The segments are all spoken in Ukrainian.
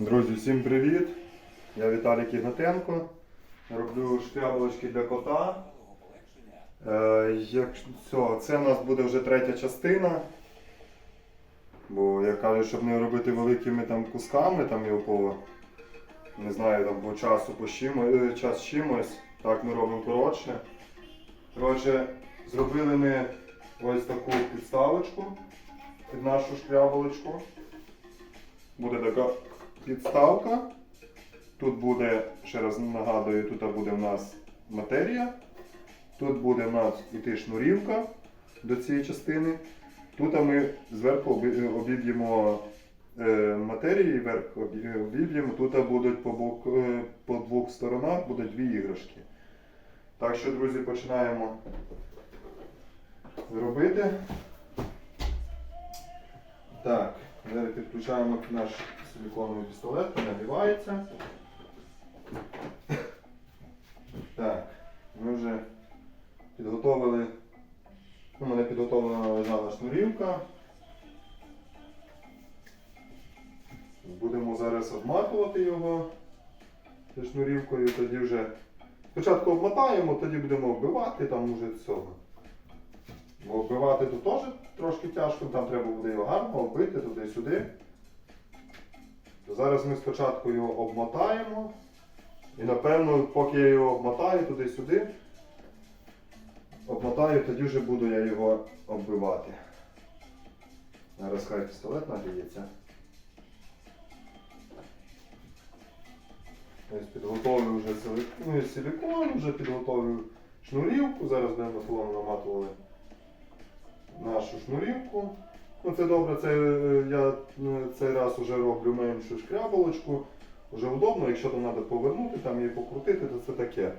Друзі, всім привіт! Я Віталій Кігнатенко. Роблю шкряболочки для кота. Е, це у нас буде вже третя частина. Бо я кажу, щоб не робити великими там кусками там його не знаю, там по часу по чимо, е, час чимось. Так ми робимо коротше. Коротше, зробили ми ось таку підставочку під нашу шкряболочку. Буде така підставка. Тут буде, ще раз нагадую, тут буде в нас матерія. Тут буде в нас іти шнурівка до цієї частини. Тут ми зверху оби- обіб'ємо е, матерії, верх обі- обіб'ємо. Тут будуть по, бок, е, по двох сторонах будуть дві іграшки. Так що, друзі, починаємо робити. Так, зараз підключаємо наш силиконовий пістолет, він. Так, ми вже підготовили. У мене підготовлена лежала шнурівка. Будемо зараз обматувати його шнурівкою, тоді вже спочатку обмотаємо, тоді будемо вбивати там уже цього. Бо вбивати тут теж трошки тяжко, там треба буде його гарно оббити туди-сюди. Зараз ми спочатку його обмотаємо. І напевно, поки я його обмотаю туди-сюди, обмотаю, тоді вже буду я його оббивати. Зараз хай пістолет нагріється. Ось підготовив вже ну, силикон, вже підготовив шнурівку. Зараз на полон наматували нашу шнурівку. Ну це добре, це е, я е, цей раз вже роблю меншу шкряболочку. Вже удобно, якщо там треба повернути, там її покрутити, то це таке.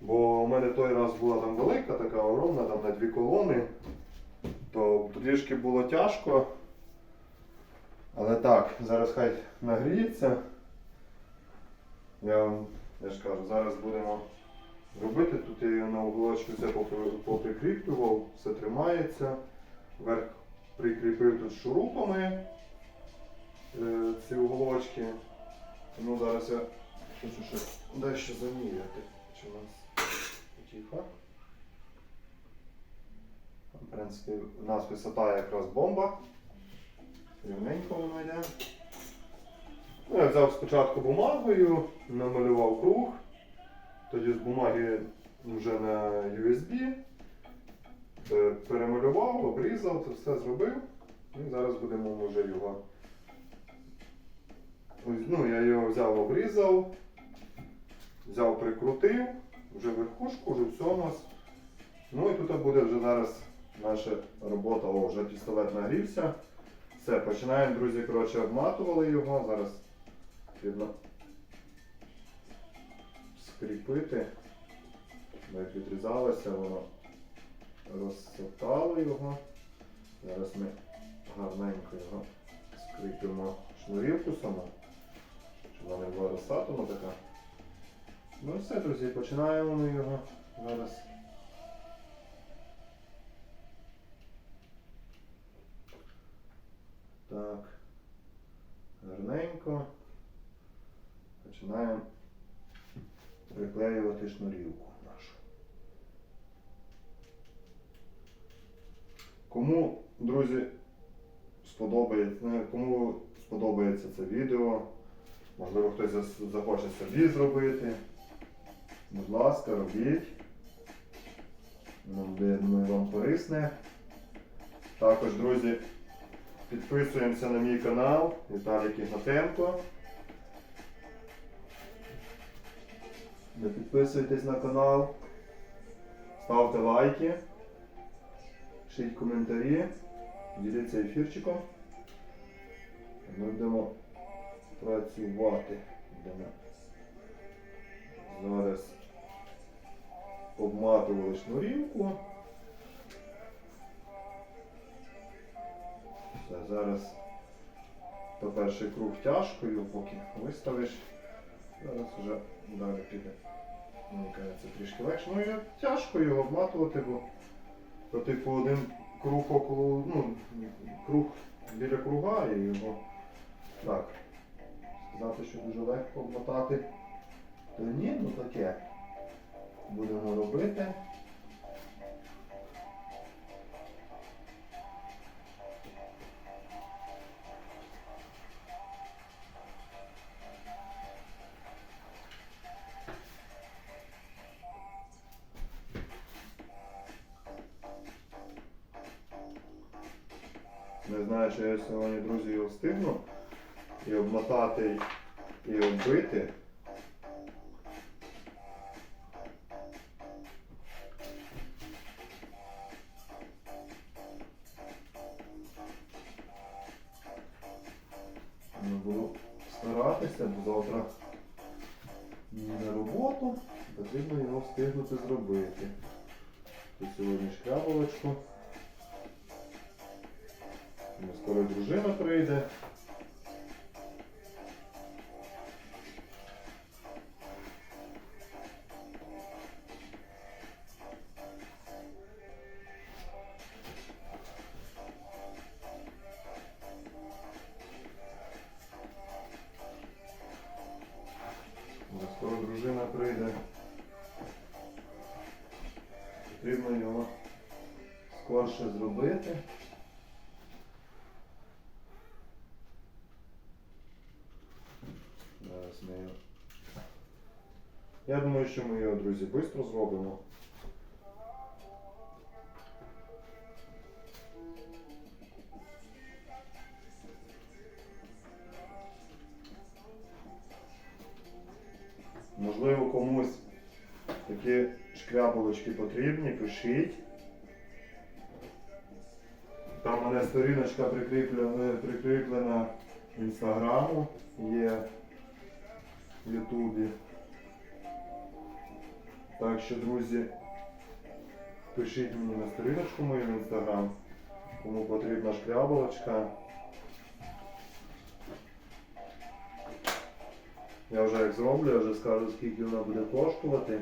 Бо у мене той раз була там велика, така огромна, там на дві колони, то трішки було тяжко. Але так, зараз хай нагріється. Я, я ж кажу, зараз будемо робити. Тут я її на уголочку це поприкріплював, все тримається. Верх прикріпив тут шурупами е, ці уголочки. Ну зараз я хочу ще дещо заміряти. Чи у нас тихо. В принципі, у нас висота якраз бомба. Рівненько воно йде. Ну, я взяв спочатку бумагою, намалював круг, тоді з бумаги вже на USB. Е, Перемалював, обрізав, це все зробив. І зараз будемо вже його. Ось, Ну, я його взяв, обрізав, взяв, прикрутив, вже верхушку, вже все у нас. Ну і тут буде вже зараз наша робота. О, вже пістолет нагрівся. Все, починаємо, друзі, коротше, обматували його. Зараз потрібно скріпити. Як відрізалося, воно розсотало його. Зараз ми гарненько його скріпимо шнурівку саму, щоб вона не була розсатана така. Ну все, друзі, починаємо ми його зараз. Так. Гарненько. Починаємо приклеювати шнурівку нашу. Кому, друзі, сподобається, кому сподобається це відео, можливо хтось захоче собі зробити. Будь ласка, робіть. Я вам корисне. Також, друзі, підписуємося на мій канал Віталій Кігнатенко. Підписуйтесь на канал, ставте лайки, пишіть коментарі, діліться ефірчиком. Ми будемо працювати. Будемо зараз обматували шнурівку. Все, зараз то перший круг тяжко, його поки виставиш. Зараз вже далі піде. Мені кажеться, трішки легше. Ну і тяжко його обматувати, бо то, типу один круг около, ну, круг біля круга і його так. сказати, що дуже легко обмотати. То ні, ну таке. Будемо робити. Друзі, і обмотати, і оббити. Ну, Скоро дружина прийде. Потрібно його скорше зробити. Я думаю, що ми його, друзі, швидко зробимо. Шкряболочки потрібні, пишіть. Там у мене сторіночка прикріплена, прикріплена інстаграму є в Ютубі. Так що, друзі, пишіть мені на сторіночку мою в інстаграм, кому потрібна шкряболочка. Я вже як зроблю, я вже скажу, скільки вона буде коштувати.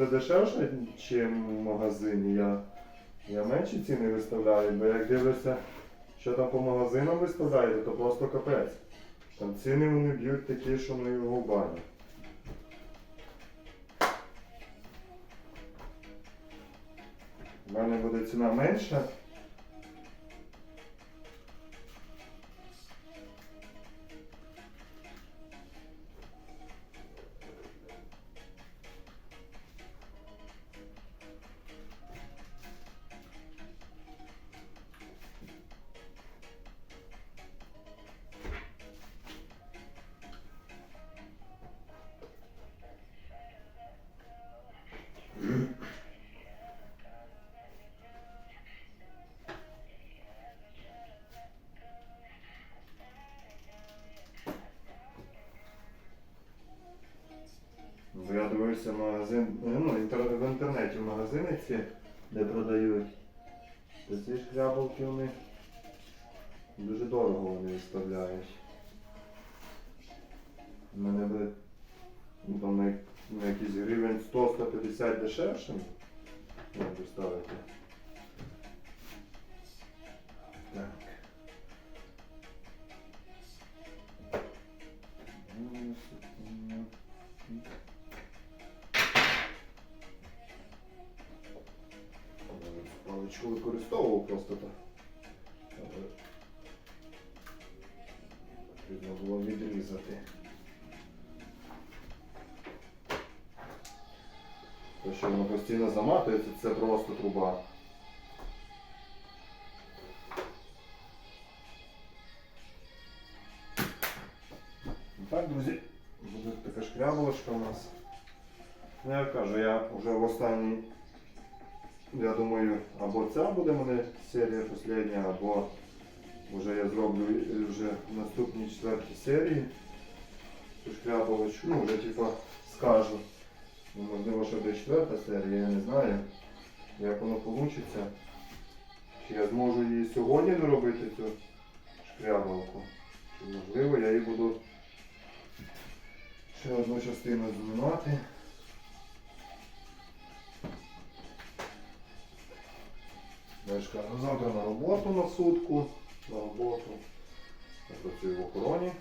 Буде дешевше, ніж в магазині. Я, я менші ціни виставляю, бо як дивлюся, що там по магазинам виставляєте, то просто капець. Там ціни вони б'ють такі, що ми його в баню. У мене буде ціна менша. Дивився магазин, ну, в інтернеті магазини ці, де продають. То ці шкрябалки вони дуже дорого вони виставляють. У мене би ну, там на, якийсь гривень 100-150 дешевше можу ставити. Те, що воно постійно заматується, це просто труба. Так, друзі, буде така шкряболочка у нас. Ну, я кажу, я вже в останній, я думаю, або ця буде мене серія остання, або вже я зроблю вже наступній четвертій серії. Цю ну вже типа скажу. Ну, Можливо, що буде четверта серія, я не знаю. як воно вийде. Чи я зможу її сьогодні доробити цю шкрябалку. Чи можливо я її буду ще одну частину змінати. Кажу, завтра на роботу на сутку. На роботу. Я працюю в охороні.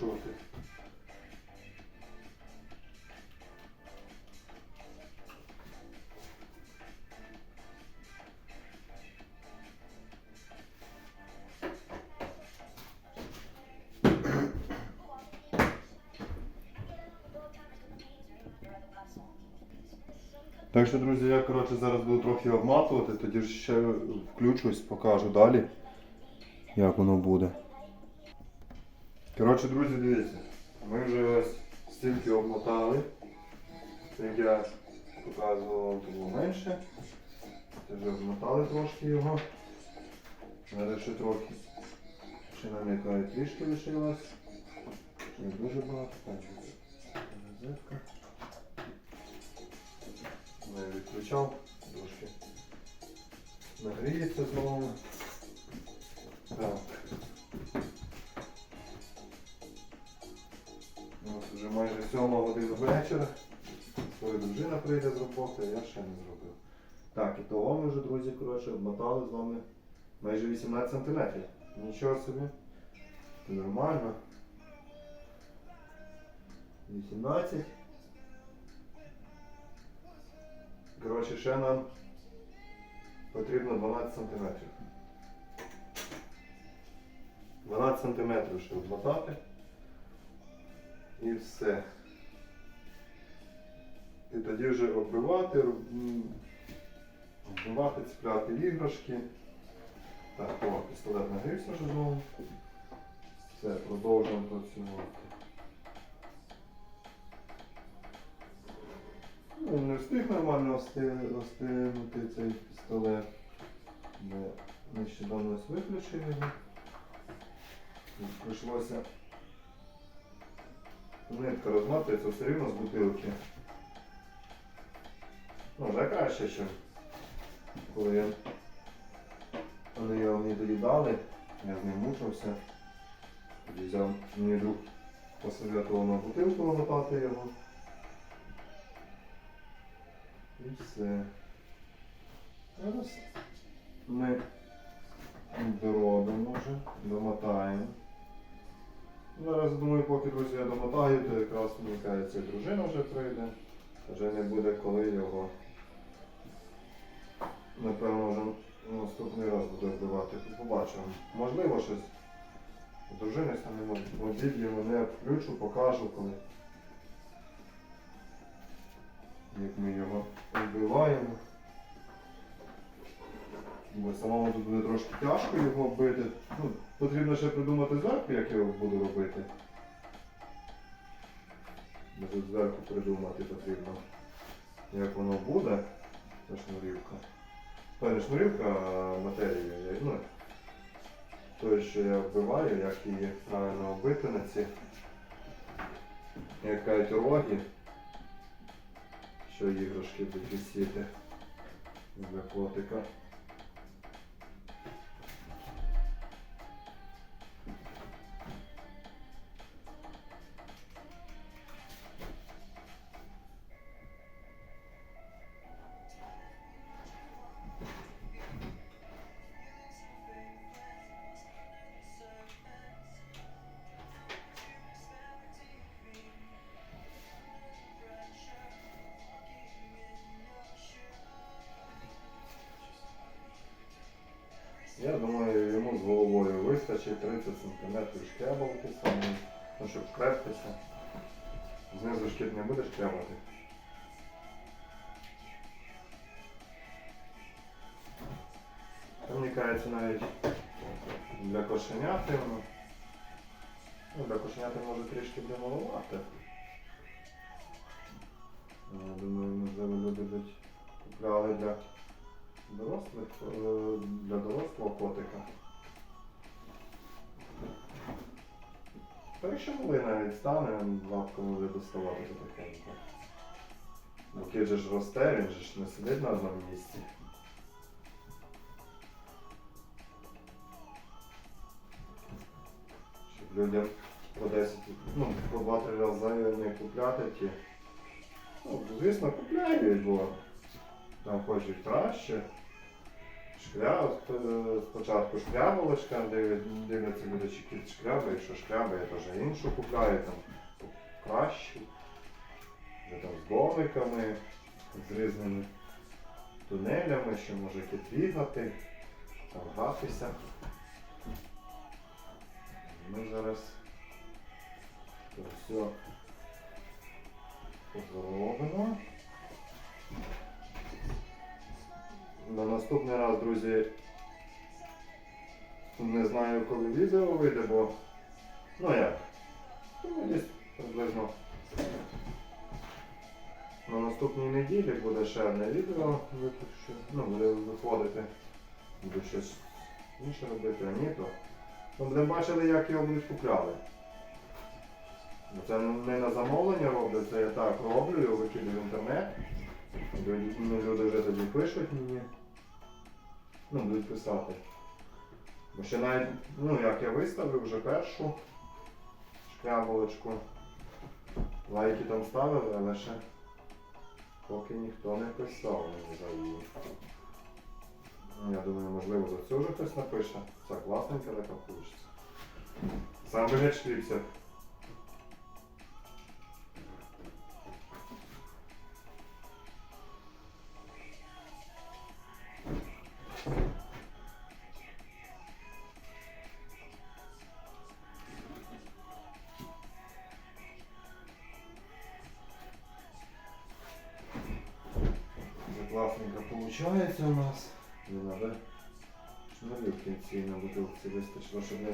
Постійно. Так що, друзі, я коротше, зараз буду трохи обматувати, тоді ж ще включусь, покажу далі, як воно буде. Коротше, друзі, дивіться, ми вже ось стільки обмотали. Як я показував, то було менше. Це вже обмотали трошки його. Зараз ще трохи. Ще нам яка трішки лишилась. Не дуже багато. Розетка. Не відключав, трошки нагріється знову. Так. Майже сьома година вечора. Коли дружина прийде з роботи, я ще не зробив. Так, і того ми вже, друзі, коротше, обмотали з вами майже 18 сантиметрів. Нічого собі. Нормально. 18. Коротше, ще нам потрібно 12 сантиметрів. 12 сантиметрів ще обмотати. І все. І тоді вже оббивати, оббивати, цепляти іграшки. Так, о, пістолет нагрівся вже знову. Все, продовжуємо працювати. Ну, не встиг нормально ости- цей пістолет. Бо нещодавно ось виключив його. Прийшлося Нитка розматується все рівно з бутилки. Ну, вже краще, ніж коли я... Вони його мені тоді дали, я з ним мучився. Тоді взяв мені друг посоветував на бутилку намотати його. І все. Зараз ми доробимо вже, домотаємо. Зараз думаю, поки друзі я домотаю, то якраз мені дружина вже прийде. Вже не буде коли його. Напевно, вже наступний раз буде вбивати. Побачимо. Можливо, щось. Дружини саме в обід я мене включу, покажу коли. Як ми його вбиваємо. Бо самому тут буде трошки тяжко його вбити. Ну, потрібно ще придумати зверху, як я його буду робити. Тут зверху придумати потрібно, як воно буде. Це шнурівка. То не шнурівка, а матерія. Ну, той, що я вбиваю, як її правильно оббити на ці. Як кажуть роги, що іграшки будуть висіти для котика. Вистачить 30 см шкрябалки саме, ну, щоб вкрепитися. Знизу шкіт не будеш шкрябати. Кажеться, навіть для кошеняти. Ну, для кошеняти може трішки буде маловато. Я думаю, можливо, люди купляли для дорослих, е, для дорослого котика. Та якщо коли навіть стане, лапка буде доставати потихеньку. Бо кіт же ж росте, він же ж не сидить на одному місці. Щоб людям по 10, ну, по 2-3 рази не купляти ті. Ну, звісно, купляють, бо там хочуть краще. Шкряб, е, спочатку шкрябалочка, дивля- дивляться люди, чи кіт шкрябає, якщо шкрябає, то вже іншу купляє, там кращу. Вже там з домиками, з різними тунелями, що може кіт бігати, там гратися. Ми зараз це все зробимо. На наступний раз, друзі, не знаю, коли відео вийде, бо ну як, ну, десь приблизно на наступній неділі буде ще одне відео, ну, буде виходити, буду щось інше робити, а ні, то ну, будемо бачили, як його будуть купляли. Це не на замовлення роблю, це я так роблю, його викидаю в інтернет. Люди, ну, вже тоді пишуть мені. Ну, будуть писати. Бо ще навіть, ну як я виставив вже першу шкряболочку. Лайки там ставили, але ще поки ніхто не писав мені. Ну, Я думаю, можливо, за цю вже хтось напише. Це класненька така получиться. Сам би не. Вистачило, щоб не,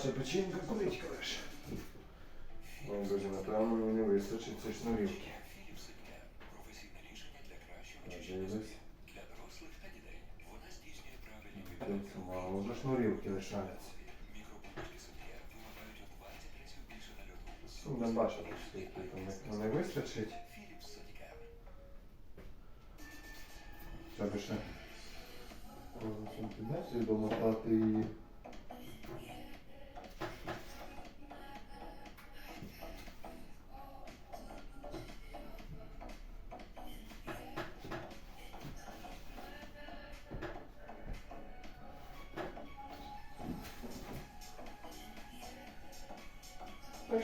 Бача печінка курить, кажеш. Ой, друзі, напевно, мені не вистачить цієї шнурівки. Дивись. Це мало вже шнурівки лишаються. Ну, Не бачу, там не- вистачить. Треба ще кожну сантиметрі домотати її.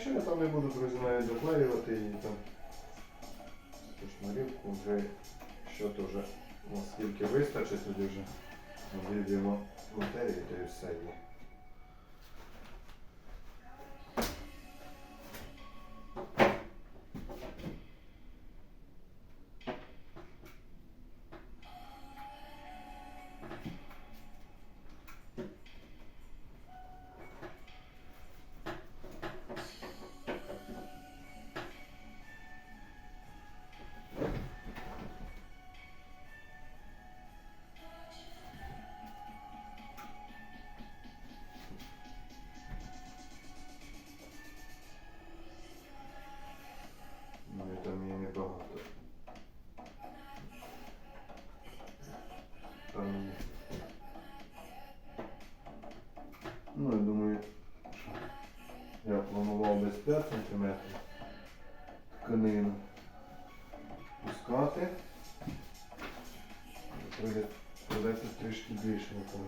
Так що я там не буду, друзі, навіть заклеювати її там. Шнурівку вже, що то вже, наскільки вистачить, тоді вже виб'ємо матерію, то і все є. См тканину пускати. Придеться трішки більше, напевно.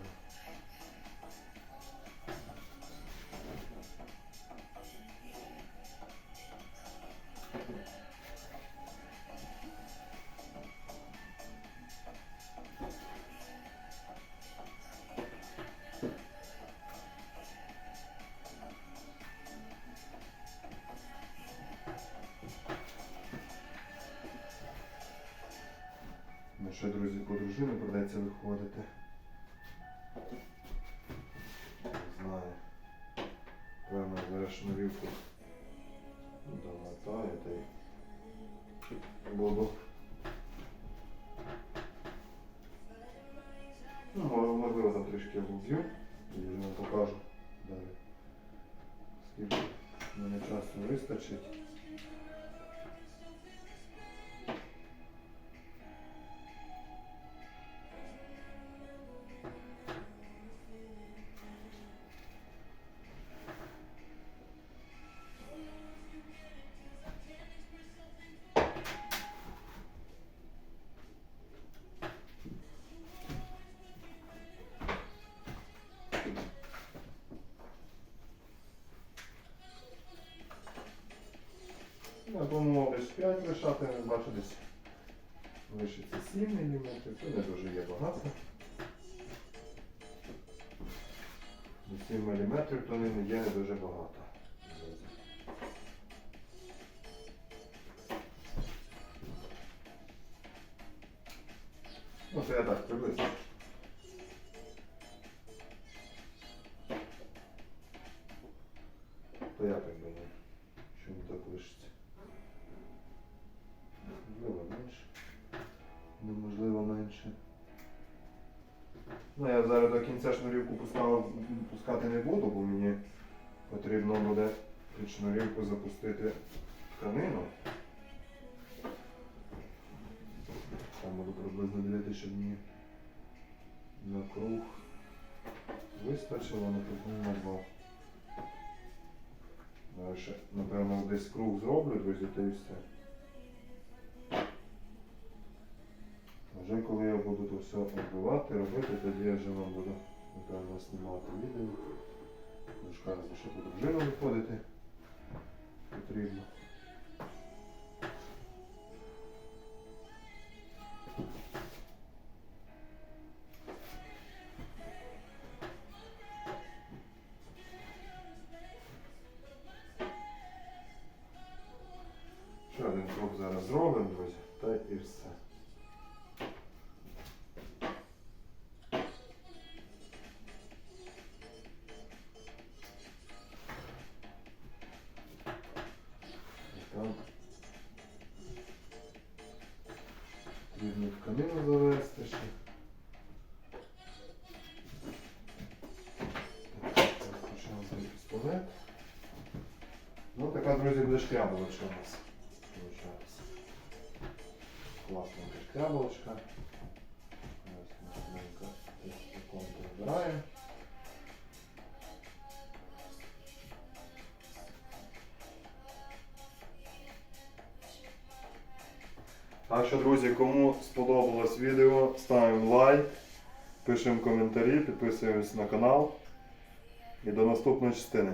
Ну, можливо, там трішки вб'ю і покажу далі. Скільки мене часу вистачить. 7 мм то не є не дуже багато. Ну, це я так приблизно. Шнурівку тканину. Там буду приблизно дивитися, щоб мені на круг вистачило, на два. Далі, напевно, десь круг зроблю, друзі, та і все. Вже коли я буду то все оббивати, робити, тоді я вже вам буду, напевно, знімати відео. Розказувати, що по дружину виходити потрібно. І там потрібно тканину завести ще. Так, Розпочнемо цей пістолет. Ну, така, друзі, буде шкряболочка у нас. Класненька шкряболочка. Друзі, кому сподобалось відео, ставимо лайк, пишемо коментарі, підписуємось на канал. І до наступної частини.